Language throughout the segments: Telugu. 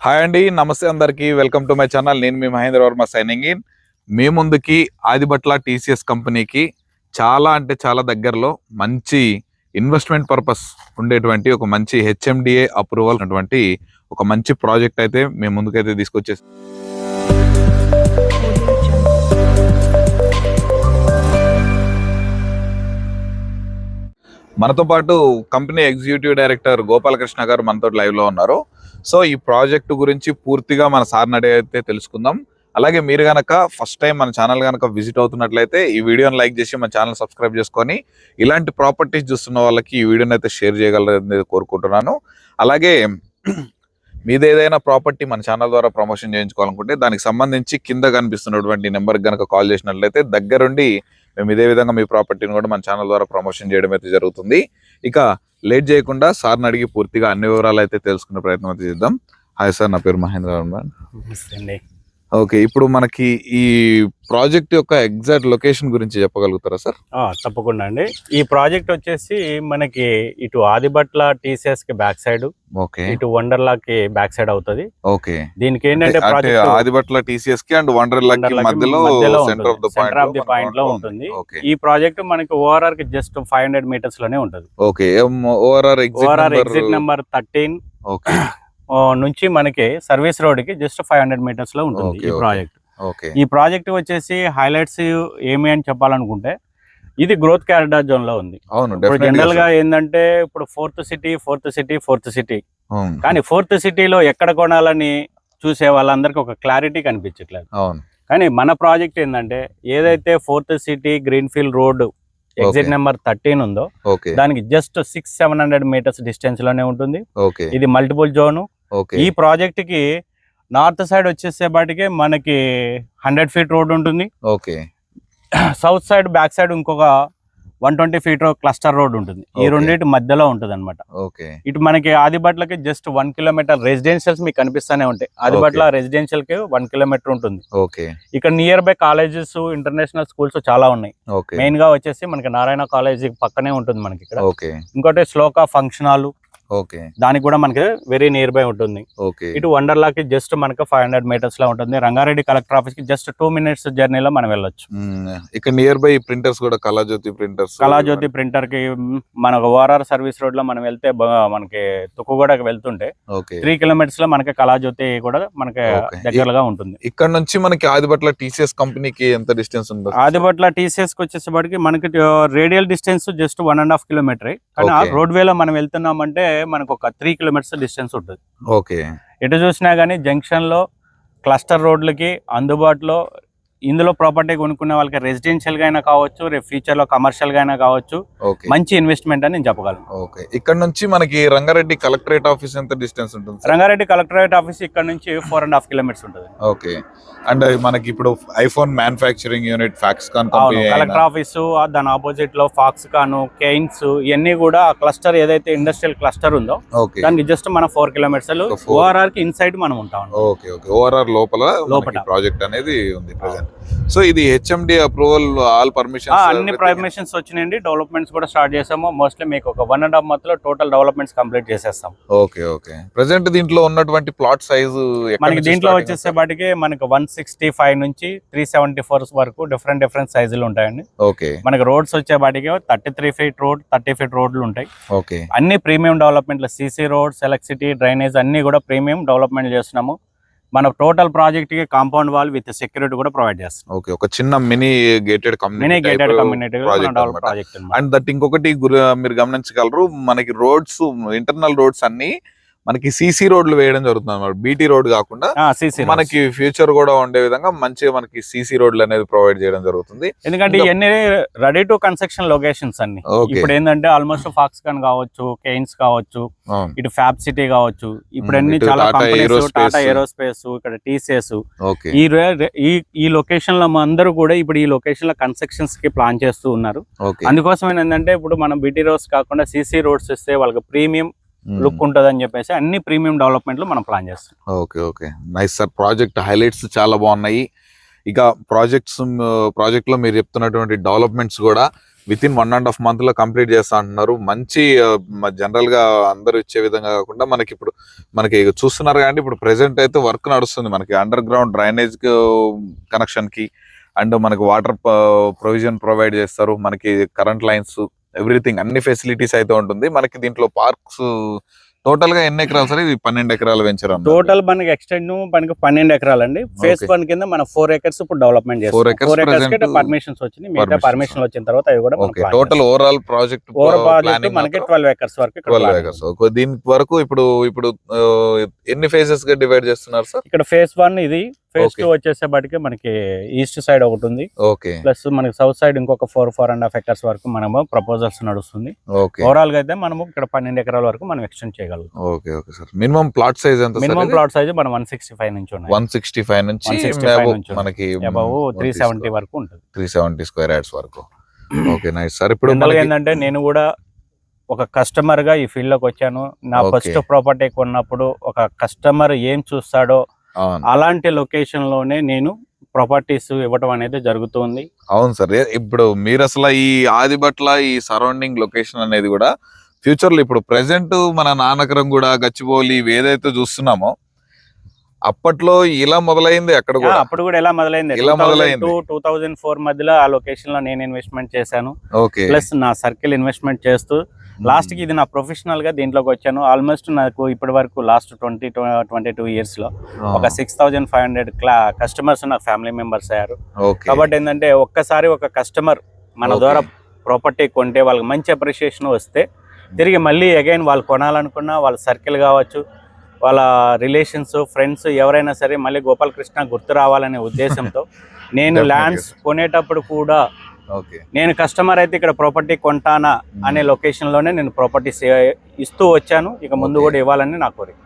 హాయ్ అండి నమస్తే అందరికీ. వెల్కమ్ టు మై ఛానల్ నేను మీ మహేంద్ర వర్మ సైనింగ్ ఇన్ మీ ముందుకి ఆదిబట్ల టీసీఎస్ కంపెనీకి చాలా అంటే చాలా దగ్గరలో మంచి ఇన్వెస్ట్మెంట్ పర్పస్ ఉండేటువంటి ఒక మంచి హెచ్ఎండిఏ అప్రూవల్ ఉన్నటువంటి ఒక మంచి ప్రాజెక్ట్ అయితే మేము ముందుకైతే తీసుకొచ్చేసి మనతో పాటు కంపెనీ ఎగ్జిక్యూటివ్ డైరెక్టర్ గోపాలకృష్ణ గారు మనతో లైవ్లో ఉన్నారు. సో ఈ ప్రాజెక్ట్ గురించి పూర్తిగా మన సార్ని అడిగితే తెలుసుకుందాం. అలాగే మీరు కనుక ఫస్ట్ టైం మన ఛానల్ కనుక విజిట్ అవుతున్నట్లయితే ఈ వీడియోని లైక్ చేసి మన ఛానల్ సబ్స్క్రైబ్ చేసుకొని ఇలాంటి ప్రాపర్టీస్ చూస్తున్న వాళ్ళకి ఈ వీడియోని అయితే షేర్ చేయగలరని కోరుకుంటున్నాను. అలాగే మీది ఏదైనా ప్రాపర్టీ మన ఛానల్ ద్వారా ప్రమోషన్ చేయించుకోవాలనుకుంటే దానికి సంబంధించి కింద కనిపిస్తున్నటువంటి నెంబర్కి కనుక కాల్ చేసినట్లయితే దగ్గరుండి మేము ఇదే విధంగా మీ ప్రాపర్టీని కూడా మన ఛానల్ ద్వారా ప్రమోషన్ చేయడం అయితే జరుగుతుంది. ఇక లేట్ చేయకుండా సార్ని అడిగి పూర్తిగా అన్ని వివరాలు అయితే తెలుసుకునే ప్రయత్నం అయితే చేద్దాం. హాయ్ సార్ నా పేరు మహేంద్ర నమస్తే అండి. ఓకే ఇప్పుడు మనకి ఈ ప్రాజెక్ట్ యొక్క ఎగ్జాక్ట్ లొకేషన్ గురించి చెప్పగలుగుతారా సార్? ఆ, తప్పకుండా అండి. ఈ ప్రాజెక్ట్ వచ్చేసి మనకి ఇటు ఆదిబట్ల టీసీఎస్కి బ్యాక్ సైడ్ ఓకే. ఇటు వండర్లా కి బ్యాక్ సైడ్ అవుతుంది. ఓకే. దీనికి ఏంటంటే ప్రాజెక్ట్ ఆదిబట్ల టీసీఎస్కి అండ్ వండర్లా కి మధ్యలో center of the. Center of the point లో ఉంటుంది. ఈ ప్రాజెక్ట్ మనకి ఓఆర్ఆర్కి జస్ట్ ఫైవ్ హండ్రెడ్ మీటర్స్లోనే ఉంటుంది. Okay ORR exit number thirteen okay. నుంచి మనకి సర్వీస్ రోడ్కి జస్ట్ ఫైవ్ హండ్రెడ్ మీటర్స్లో ఉంటుంది ఈ. ప్రాజెక్ట్. ఈ ప్రాజెక్ట్ వచ్చేసి హైలైట్స్ ఏమి అని చెప్పాలనుకుంటే ఇది గ్రోత్ క్యారిడార్ జోన్లో ఉంది. ఇప్పుడు జనరల్గా. ఏంటంటే ఇప్పుడు fourth city fourth city fourth city. కానీ ఫోర్త్ సిటీలో ఎక్కడ కొనాలని చూసే వాళ్ళందరికీ ఒక క్లారిటీ కనిపించట్లేదు. కానీ మన ప్రాజెక్ట్ ఏంటంటే ఏదైతే fourth city greenfield road exit. Number thirteen ఉందో దానికి just six seven hundred metres డిస్టెన్స్లోనే ఉంటుంది. ఇది మల్టిపుల్ జోన్. ఈ ప్రాజెక్ట్కి నార్త్ సైడ్ వచ్చేసేపాటికి మనకి హండ్రెడ్ ఫీట్ రోడ్ ఉంటుంది. Okay. South side back side ఇంకొక one twenty feet cluster road ఉంటుంది. ఈ. రెండింటి మధ్యలో ఉంటుంది అనమాట ఓకే. ఇటు మనకి ఆదిబట్లకి జస్ట్ వన్ కిలోమీటర్ రెసిడెన్షియల్స్ మీకు కనిపిస్తూనే ఉంటాయి. ఆదిబట్ల రెసిడెన్షియల్కి వన్ కిలోమీటర్ ఉంటుంది. ఓకే. ఇక్కడ near by colleges international schools చాలా ఉన్నాయి. మెయిన్గా వచ్చేసి మనకి నారాయణ కాలేజ్ పక్కనే ఉంటుంది మనకి ఇక్కడ. ఇంకోటి శ్లోక ఫంక్షన్ హాల్ ఓకే. దానికి కూడా మనకి వెరీ నియర్ బై ఉంటుంది. ఓకే. ఇటు వండర్లాకి జస్ట్ మనకి ఫైవ్ హండ్రెడ్ మీటర్స్లో ఉంటుంది. రంగారెడ్డి కలెక్టర్ ఆఫీస్కి జస్ట్ టూ మినిట్స్ జర్నీలో మనం వెళ్ళొచ్చు. ఇక్కడ నియర్ బై ప్రింటర్స్ కూడా కళాజ్యోతి ప్రింటర్స్ కళాజ్యోతి ప్రింటర్కి మ్, మనకు ఓఆర్ఆర్ సర్వీస్ రోడ్లో మనం వెళ్తే మనకి తుక్కుగూడకి వెళ్తుంటే త్రీ కిలోమీటర్స్లో మనకి కళాజ్యోతి కూడా మనకి. దగ్గరగా ఉంటుంది. ఇక్కడ నుంచి మనకి ఆదిబట్ల టీసీఎస్ కంపెనీకి ఎంత డిస్టెన్స్ ఉంటుంది ఆదిబట్ల టీసీఎస్కి వచ్చేసరికి మనకి radial distance just one and half kilometre కానీ. రోడ్ వేలో మనం వెళ్తున్నామంటే మనకు ఒక త్రీ కిలోమీటర్స్ డిస్టెన్స్ ఉంటుంది. ఓకే. ఎటు చూసినా కానీ జంక్షన్లో క్లస్టర్ రోడ్లకి అందుబాటులో ఇందులో ప్రాపర్టీ కొనుక్కునే వాళ్ళకి రెసిడెన్షియల్గా అయినా కావచ్చు రేపు ఫ్యూచర్లో కమర్షియల్గా అయినా కావచ్చు మంచి ఇన్వెస్ట్మెంట్ అని నేను చెప్పగలను. ఓకే ఇక్కడ నుంచి మనకి రంగారెడ్డి కలెక్టరేట్ ఆఫీస్ ఎంత డిస్టెన్స్ ఉంటుంది? రంగారెడ్డి కలెక్టరేట్ ఆఫీస్ ఇక్కడ నుంచి ఫోర్ అండ్ హాఫ్ కిలోమీటర్స్ ఉంటుంది. ఓకే అండ్ మనకి ఇప్పుడు iPhone manufacturing unit Foxconn collector office దాని ఆపోజిట్లో ఫాక్స్ కాను కెయిన్స్ ఇవన్నీ కూడా క్లస్టర్ ఏదైతే ఇండస్ట్రియల్ క్లస్టర్ ఉందో దానికి జస్ట్ మన ఫోర్ కిలోమీటర్స్. ఓఆర్ఆర్కి ఇన్సైడ్ మనం ఉంటాం. ఓకే ఓకే ఓఆర్ఆర్ లోపల లోపల. ప్రాజెక్ట్ అనేది ఉంది ప్రెసెంట్ సో ఇది హెచ్ఎండి అప్రూవల్ ఆల్ పర్మిషన్ అన్ని పర్మిషన్స్ వచ్చినాయండి. డెవలప్మెంట్స్ కూడా స్టార్ట్ చేసాము. మోస్ట్లీ మీకు ఒక వన్ అండ్ హాఫ్ మంత్లో టోటల్ డెవలప్మెంట్స్ కంప్లీట్ చేసేస్తాం. ఓకే ఓకే ప్రెసెంట్ దీంట్లో ఉన్నటువంటి ప్లాట్ సైజు మనకి దీంట్లో వచ్చేసేపాటికి మనకి వన్ సిక్స్టీ ఫైవ్ నుంచి త్రీ సెవెంటీ ఫోర్ వరకు డిఫరెంట్ డిఫరెంట్ సైజులు ఉంటాయండి. ఓకే మనకి రోడ్స్ వచ్చేపాటికి thirty three feet road thirty feet రోడ్లు ఉంటాయి. ఓకే అన్ని ప్రీమియం డెవలప్మెంట్లు సీసీ రోడ్స్ ఎలక్ట్రిసిటీ డ్రైనేజ్ అన్ని కూడా ప్రీమియం డెవలప్మెంట్ చేస్తున్నాము. మన టోటల్ ప్రాజెక్ట్కి కాంపౌండ్ వాల్ విత్ సెక్యూరిటీ కూడా ప్రొవైడ్ చేస్తాం ఓకే ఒక చిన్న mini gated mini community gated community project and that ఇంకొకటి మీరు గమనించగలరు మనకి రోడ్స్ ఇంటర్నల్ రోడ్స్ అన్ని మనకి సీసీ రోడ్లు వేయడం జరుగుతుంది అన్నమాట. బీటీ రోడ్ కాకుండా సీసీ మనకి ఫ్యూచర్ కూడా ఉండే విధంగా మంచిగా మనకి సీసీ రోడ్లు అనేది ప్రొవైడ్ చేయడం జరుగుతుంది. ఎందుకంటే ఇవన్నీ రెడీ టు కన్స్ట్రక్షన్ లొకేషన్స్ అన్ని. ఇప్పుడు ఏంటంటే ఆల్మోస్ట్ ఫాక్స్కాన్ కావచ్చు కెయిన్స్ కావచ్చు ఇటు ఫ్యాబ్ సిటీ కావచ్చు ఇప్పుడు అన్ని చాలా. టాటా ఏరోస్పేస్ ఇక్కడ టీసీఎస్ ఈ ఈ లొకేషన్లో అందరూ కూడా ఇప్పుడు ఈ లొకేషన్లో కన్స్ట్రక్షన్స్కి ప్లాన్ చేస్తూ ఉన్నారు. అందుకోసం ఏంటంటే ఇప్పుడు మనం బీటీ రోడ్స్ కాకుండా సీసీ రోడ్స్ ఇస్తే వాళ్ళకి ప్రీమియం లుక్ ఉంటుంది అని చెప్పేసి అన్ని ప్రీమియం డెవలప్మెంట్లు మనం ప్లాన్ చేస్తాం okay okay. Nice sir project highlights చాలా బాగున్నాయి. ఇక ప్రాజెక్ట్స్ ప్రాజెక్ట్లో మీరు చెప్తున్నటువంటి డెవలప్మెంట్స్ కూడా with in one and half మంత్లో కంప్లీట్ చేస్తా అంటున్నారు. మంచి జనరల్గా అందరూ ఇచ్చే విధంగా కాకుండా మనకి ఇప్పుడు మనకి చూస్తున్నారు కానీ ఇప్పుడు ప్రెసెంట్ అయితే వర్క్ నడుస్తుంది మనకి అండర్ గ్రౌండ్ డ్రైనేజ్ కనెక్షన్కి. అండ్ మనకి వాటర్ ప్రొవిజన్ ప్రొవైడ్ చేస్తారు. మనకి కరెంట్ లైన్స్ ఎవ్రీథింగ్ అన్ని ఫెసిలిటీస్ అయితే ఉంటుంది. మనకి దీంట్లో పార్క్స్ టోటల్గా ఎన్ని ఎకరాలు సార్? ఇది పన్నెండు ఎకరాలు వెంచర్ టోటల్ మనకి ఎక్స్టెండ్ మనకి పన్నెండు ఎకరాలు అండి ఫేజ్ Okay. వన్ కింద మన ఫోర్ ఎకర్స్ ఇప్పుడు డెవలప్మెంట్ చేస్తాం. ఫోర్ ఎకర్స్ పర్మిషన్స్ వచ్చినాయి. మిగతా. పర్మిషన్ వచ్చిన తర్వాత అవి కూడా టోటల్ ఓవరాల్ ప్రాజెక్ట్ మనకి ట్వెల్వ్ ఎకర్స్ వరకు ట్వెల్వ్ ఎకర్స్. దీని వరకు ఇప్పుడు ఇప్పుడు ఎన్ని ఫేజెస్గా డివైడ్ చేస్తున్నారు సార్? ఇక్కడ ఫేజ్ వన్ ఇది. ఫేజ్. టూ వచ్చేసేపటికి మనకి ఈస్ట్ సైడ్ ఒకటి ఉంది. ఓకే ప్లస్ మనకి సౌత్ సైడ్ ఇంకొక four four and half acres వరకు మనము ప్రపోజల్స్ నడుస్తుంది. ఓవరాల్గా అయితే మనము ఇక్కడ పన్నెండు ఎకరాల వరకు మనం ఎక్స్టెండ్ చేయగలుగుతాం okay okay sir. Minimum plot size ఎంత మినిమం ప్లాట్ సైజ్ మనం వన్ సిక్స్టీ ఫైవ్ నుంచి ఉన్నాయి. వన్ సిక్స్టీ ఫైవ్ నుంచి 165 above నుంచి మనకి త్రీ సెవెంటీ వరకు ఉంటుంది. త్రీ సెవెంటీ స్క్వేర్ యార్డ్స్ వరకు. ఓకే నైస్ సార్ ఇప్పుడు ఏంటంటే నేను కూడా ఒక కస్టమర్గా ఈ ఫీల్డ్లోకి వచ్చాను. నా. ఫస్ట్ ప్రాపర్టీ కొన్నప్పుడు ఒక కస్టమర్ ఏం చూస్తాడో అలాంటి లొకేషన్లోనే నేను ప్రాపర్టీస్ ఇవ్వటం అనేది జరుగుతుంది. అవును సార్. ఇప్పుడు మీరు అసలు ఈ ఆదిబట్ల ఈ సరౌండింగ్ లొకేషన్ అనేది కూడా ఫ్యూచర్లో ఇప్పుడు ప్రెసెంట్ మన నానకరం కూడా గచ్చిబౌలి ఏదైతే చూస్తున్నామో అప్పట్లో ఇలా మొదలైంది అక్కడ కూడా. అప్పుడు కూడా ఎలా మొదలైంది? ఇలా మొదలైంది. టూ థౌజండ్ ఫోర్ మధ్యలో ఆ లొకేషన్లో నేను ఇన్వెస్ట్మెంట్ చేశాను. ప్లస్ నా సర్కిల్ ఇన్వెస్ట్మెంట్ చేస్తూ లాస్ట్కి ఇది నా ప్రొఫెషనల్గా దీంట్లోకి వచ్చాను. ఆల్మోస్ట్ నాకు ఇప్పటి వరకు లాస్ట్ ట్వంటీ ట్వంటీ టూ ఇయర్స్లో ఒక సిక్స్ థౌజండ్ ఫైవ్ హండ్రెడ్ క్లా కస్టమర్స్ నా ఫ్యామిలీ మెంబర్స్ అయ్యారు. కాబట్టి ఏంటంటే ఒక్కసారి ఒక కస్టమర్ మన. ద్వారా ప్రాపర్టీ కొంటే వాళ్ళకి మంచి అప్రిషియేషన్ వస్తే తిరిగి మళ్ళీ అగైన్ వాళ్ళు కొనాలనుకున్నా వాళ్ళ సర్కిల్ కావచ్చు వాళ్ళ రిలేషన్స్ ఫ్రెండ్స్ ఎవరైనా సరే మళ్ళీ గోపాలకృష్ణ గుర్తు రావాలనే ఉద్దేశంతో నేను. ల్యాండ్స్ కొనేటప్పుడు కూడా ఓకే నేను కస్టమర్ అయితే ఇక్కడ ప్రాపర్టీ కొంటానా అనే లొకేషన్లోనే నేను ప్రాపర్టీస్ ఇస్తూ వచ్చాను. ఇక ముందు. కూడా ఇవ్వాలని నా కోరిక.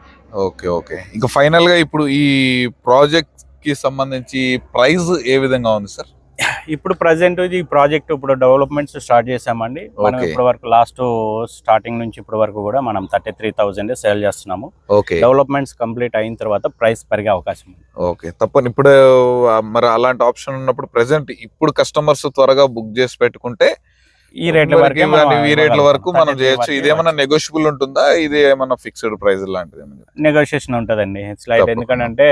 ఓకే ఓకే ఇంకా ఫైనల్గా ఇప్పుడు ఈ ప్రాజెక్ట్కి సంబంధించి ప్రైస్ ఏ విధంగా ఉంది సార్ ఇప్పుడు ప్రజెంట్ ఇది ప్రాజెక్ట్ ఇప్పుడు డెవలప్మెంట్స్ స్టార్ట్ చేసామండి మనం. ఇప్పటి వరకు లాస్ట్ స్టార్టింగ్ నుంచి ఇప్పటి వరకు కూడా మనం థర్టీ త్రీ థౌసండ్ సేల్ చేస్తున్నాము. డెవలప్మెంట్స్ కంప్లీట్ అయిన తర్వాత ప్రైస్ పెరిగే అవకాశం ఉంది. ఓకే తప్పని ఇప్పుడు మరి అలాంటి ఆప్షన్ ఉన్నప్పుడు ప్రెసెంట్ ఇప్పుడు కస్టమర్స్ త్వరగా బుక్ చేసి పెట్టుకుంటే ఈ రేట్ల వరకే ఈ రేట్ల వరకు మనం 33 చేయొచ్చు. ఇదేమన్నా నెగోషియబుల్ ఉంటుందా? ఇది ఏమన్నా ఫిక్స్డ్ ప్రైస్ లాంటిది? నెగోషియేషన్ ఉంటుందండి. తప్పకుండా. ఎందుకంటే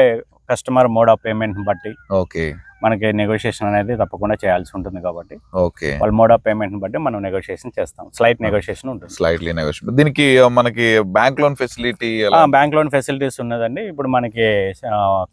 కస్టమర్ మోడ్ ఆఫ్ పేమెంట్ బట్టి. ఓకే మనకి నెగోషియేషన్ అనేది తప్పకుండా చేయాల్సి ఉంటుంది కాబట్టి ఓకే. వాళ్ళ మోడ్ ఆఫ్ పేమెంట్ బట్టి మనం నెగోషియేషన్ చేస్తాం. స్లైట్ నెగోషియేషన్ ఉంటుంది. స్లైట్లీ నెగోషియబుల్ దీనికి మనకి bank loan facility bank loan facilities ఉన్నదండి. ఇప్పుడు మనకి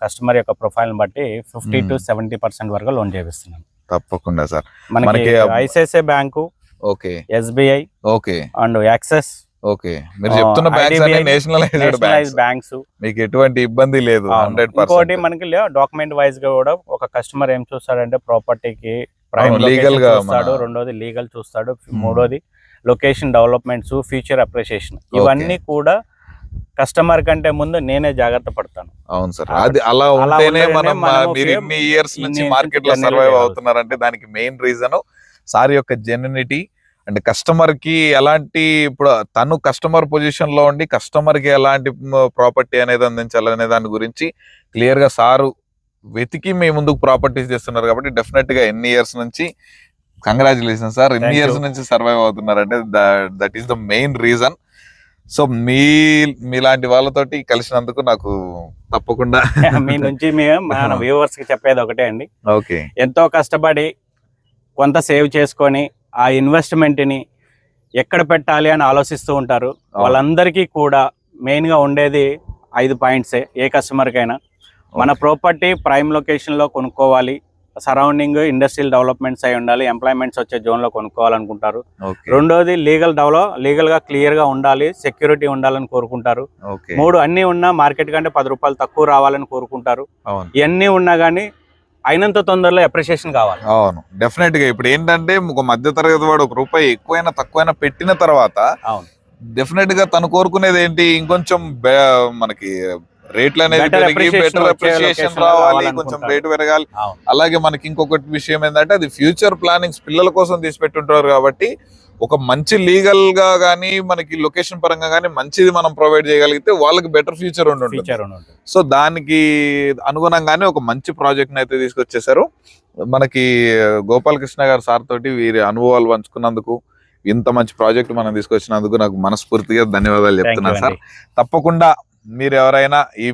కస్టమర్ యొక్క ప్రొఫైల్ బట్టి ఫిఫ్టీ టు. సెవెంటీ పర్సెంట్ వరకు లోన్ చేపిస్తున్నాం. తప్పకుండా సార్. మనకి మనకి ICICI bank okay. SBI okay. And Axis okay. మీరు చెప్తున్న బ్యాంక్స్ అన్ని నేషనలైజ్డ్ నేషనలైజ్ బ్యాంక్స్. మీకు ఎటువంటి ఇబ్బంది లేదు హండ్రెడ్ ఇంకోటి మనకి డాక్యుమెంట్ వైజ్గా కూడా ఒక కస్టమర్ ఏం చూస్తాడంటే ప్రాపర్టీకి ప్రైమ్ లీగల్గా చూస్తాడు రెండోది లీగల్ చూస్తాడు. మూడోది లొకేషన్ డెవలప్మెంట్స్ ఫ్యూచర్ అప్రిషియేషన్ ఇవన్నీ కూడా కస్టమర్ కంటే ముందు నేనే జాగ్రత్త పడతాను. అవును సార్. అది అలా ఉంటేనే మనం మీరు ఇన్ని ఇయర్స్ నుంచి మార్కెట్లో సర్వైవ్ అవుతున్నారంటే దానికి మెయిన్ రీజన్ సార్ యొక్క జెన్యునిటీ అండ్ కస్టమర్కి ఎలాంటి ఇప్పుడు తను కస్టమర్ పొజిషన్లో ఉండి కస్టమర్కి ఎలాంటి ప్రాపర్టీ అనేది అందించాలనే దాని గురించి క్లియర్గా సారు వెతికి మీ ముందుకు ప్రాపర్టీస్ చేస్తున్నారు కాబట్టి డెఫినెట్గా ఎన్ని ఇయర్స్ నుంచి కంగ్రాచులేషన్ సార్ ఎన్ని. ఇయర్స్ నుంచి survive అవుతున్నారంటే that is the main reason. So మీ మీలాంటి వాళ్ళతోటి కలిసినందుకు నాకు తప్పకుండా మీ నుంచి మేము మన వ్యూవర్స్కి చెప్పేది ఒకటే అండి. ఓకే. ఎంతో కష్టపడి కొంత సేవ్ చేసుకొని ఆ ఇన్వెస్ట్మెంట్ని ఎక్కడ పెట్టాలి అని ఆలోచిస్తూ ఉంటారు. వాళ్ళందరికీ కూడా మెయిన్గా ఉండేది ఐదు పాయింట్సే ఏ కస్టమర్ కైనా. మన ప్రాపర్టీ ప్రైమ్ లొకేషన్లో కొనుక్కోవాలి. సరౌండింగ్ ఇండస్ట్రియల్ డెవలప్మెంట్స్ అయి ఉండాలి. ఎంప్లాయ్మెంట్స్ వచ్చే జోన్లో కొనుక్కోవాలనుకుంటారు. రెండోది లీగల్ డెవలప్ లీగల్గా క్లియర్గా ఉండాలి. సెక్యూరిటీ ఉండాలని కోరుకుంటారు. మూడు అన్ని ఉన్నా మార్కెట్ కంటే పది రూపాయలు తక్కువ రావాలని కోరుకుంటారు. ఇవన్నీ ఉన్నా కానీ అయినంత తొందరలో అప్రిషియేషన్ కావాలి. అవును. డెఫినెట్గా ఇప్పుడు ఏంటంటే ఒక మధ్య తరగతి వాడు ఒక రూపాయి ఎక్కువైనా తక్కువైనా పెట్టిన తర్వాత అవును. డెఫినెట్గా తను కోరుకునేది ఏంటి? ఇంకొంచెం మనకి రేట్లు అనేది పెరిగి బెటర్ అప్రిషియేషన్ రావాలి. కొంచెం రేటు పెరగాలి. అలాగే మనకి ఇంకొకటి విషయం ఏంటంటే అది ఫ్యూచర్ ప్లానింగ్స్ పిల్లల కోసం తీసి పెట్టుంటారు కాబట్టి ఒక మంచి లీగల్గా గానీ మనకి లొకేషన్ పరంగా గానీ మంచిది మనం ప్రొవైడ్ చేయగలిగితే వాళ్ళకి బెటర్ ఫ్యూచర్ ఉంటుంది. సో దానికి అనుగుణంగానే ఒక మంచి ప్రాజెక్ట్ అయితే తీసుకొచ్చేసారు మనకి గోపాలకృష్ణ గారు సార్ తోటి వీరి అనుభవాలు పంచుకున్నందుకు ఇంత మంచి ప్రాజెక్ట్ మనం తీసుకొచ్చినందుకు నాకు మనస్ఫూర్తిగా ధన్యవాదాలు చెప్తున్నాను సార్. తప్పకుండా మీరు ఎవరైనా ఈ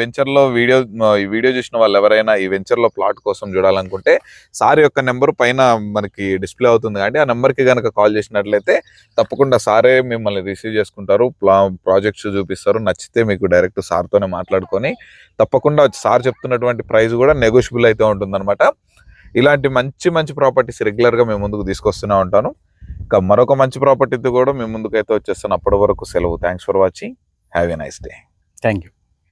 వెంచర్లో వీడియో ఈ వీడియో చూసిన వాళ్ళు ఎవరైనా ఈ వెంచర్లో ప్లాట్ కోసం చూడాలనుకుంటే సార్ యొక్క నెంబర్ పైన మనకి డిస్ప్లే అవుతుంది కాబట్టి ఆ నెంబర్కి కనుక కాల్ చేసినట్లయితే తప్పకుండా సారే మిమ్మల్ని రిసీవ్ చేసుకుంటారు. ప్రాజెక్ట్స్ చూపిస్తారు. నచ్చితే మీకు డైరెక్ట్ సార్తోనే మాట్లాడుకొని తప్పకుండా సార్ చెప్తున్నటువంటి ప్రైస్ కూడా నెగోషియబుల్ అయితే ఉంటుందన్నమాట. ఇలాంటి మంచి మంచి ప్రాపర్టీస్ రెగ్యులర్గా మేము ముందుకు తీసుకొస్తూనే ఉంటాను. ఇంకా మరొక మంచి ప్రాపర్టీతో కూడా మేము ముందుకైతే వచ్చేస్తాను. అప్పటి వరకు సెలవు. Thanks for watching. Have a nice day. Thank you.